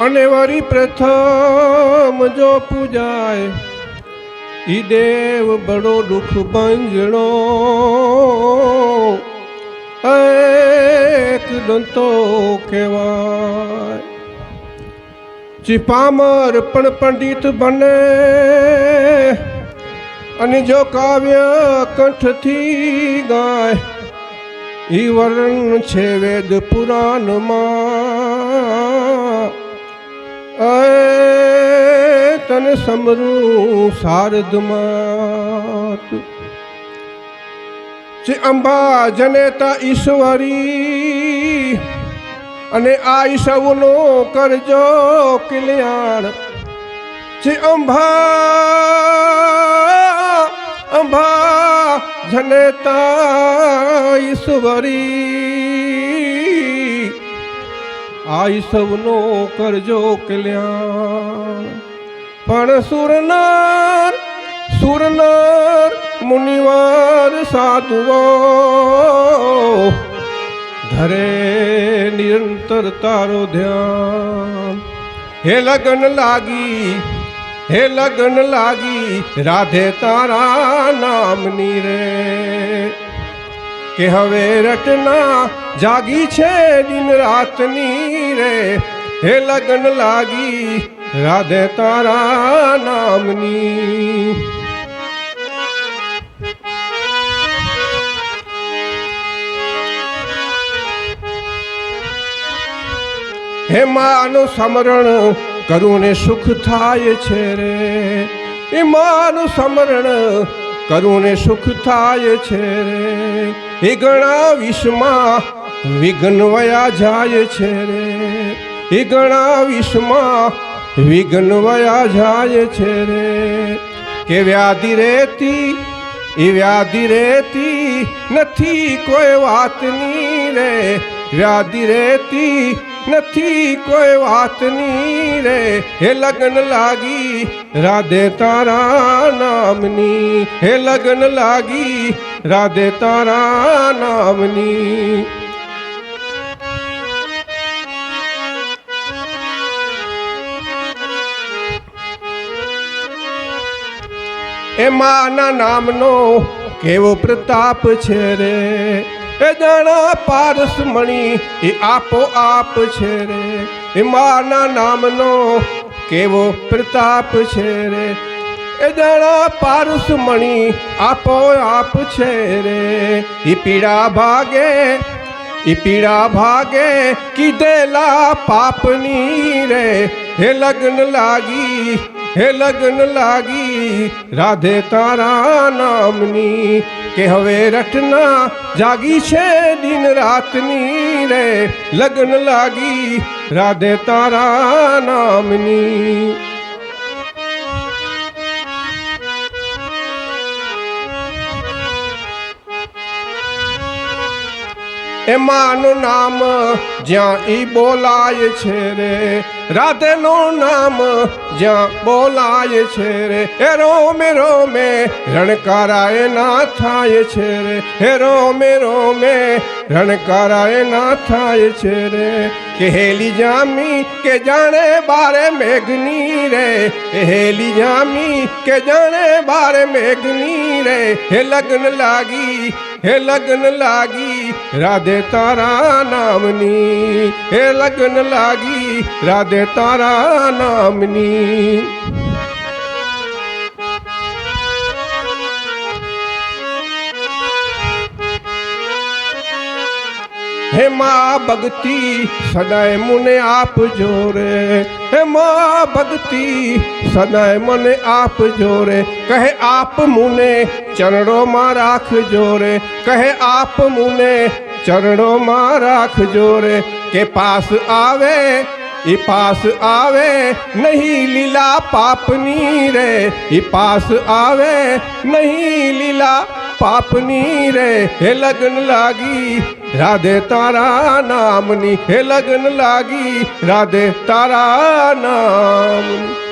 અને વરી પ્રથમ જો પૂજાય, ઈ દેવ બડો દુઃખ બંજણો. એક દંતો કહેવાય, ચિપામર પણ પંડિત બને. અને જો કાવ્ય કંઠથી ગાય, ઈ વર્ણ છે વેદ પુરાણમાં. તને સમરું શારદમાં જે અંબા જનેતા ઈશ્વરી, અને આ સૌનો કરજો કલ્યાણ. જે અંબા અંબા જનેતા ઈશ્વરી આ સૌનો કરજો કલ્યાણ. પણ સુરનાર સુરનાર મુનિવાર સાધુઓ, ધરે નિરંતર તારો ધ્યાન. હે લગન લાગી, હે લગન લાગી, રાધે તારા નામની રે. કે હવે રટના જાગી છે દિન રાતની રે. હે લગન લાગી રાધે તારા નામની. હે માનું સમરણ કરું ને સુખ થાય છે રે. એ માનું સમરણ કરું ને સુખ થાય છે રે. એ ઘણા વિષમાં વિઘ્ન વયા જાય છે રે. એ ઘણા વિષમાં વિઘ્ન વયા જાય છે રે. કે વ્યાધિ રેતી એ વ્યાધિ રેતી નથી કોઈ વાતની રે. વ્યાધિ રેતી નથી કોઈ વાતની રે. હે લગ્ન લાગી, રાધે તારા નામની. હે લગ્ન લાગી, રાધે તારા નામની. એમાંના નામનો કેવો પ્રતાપ છે રે. એ જાણા પારસ મણી, એ આપો આપ છે રે. એ માના નામનો કેવો પ્રતાપ છે રે. એ જાણા પારસ મણી, આપો આપ છે રે. એ પીડા ભાગે એ પીડા ભાગે કીધેલા પાપની રે. હે લગ્ન લાગી, હે લગ્ન લાગી, રાધે તારા નામની. કે હવે રટના જાગી છે દિન રાતની રે લગ્ન લાગી રાધે તારા નામની એમાંનું નામ જ્યાં ઈ બોલાય છે રે. રાધેનું નામ જ્યાં બોલાય છે રે. હે રોમે રોમે રણકારાય ના થાય છે રે. હે રોમે રોમે રણકારાય ના થાય છે રે. કહેલી હેલી જામી કે જાણે બારે મેઘની રે. કહેલી જામી કે જાણે બારે મેઘની રે. હે લગ્ન લાગી હે લગ્ન લાગી રાધે તારા નામની હે લગ્ન લાગી રાધે તારા નામની હે મા ભક્તિ, સદાય મને આપજો રે હે મા ભક્તિ, સદાય મને આપજો રે કહે આપ મુને ચરણોમાં રાખજો રે કહે આપ મુને ચરણોમાં રાખજો રે કે પાસ આવે, એ પાસ આવે, નહીં લીલા પાપની રે. એ પાસ આવે, નહીં લીલા પાપની રે હે લગ્ન લાગી? રાધે તારા નામની હે લગ્ન લાગી? રાધે તારા નામની.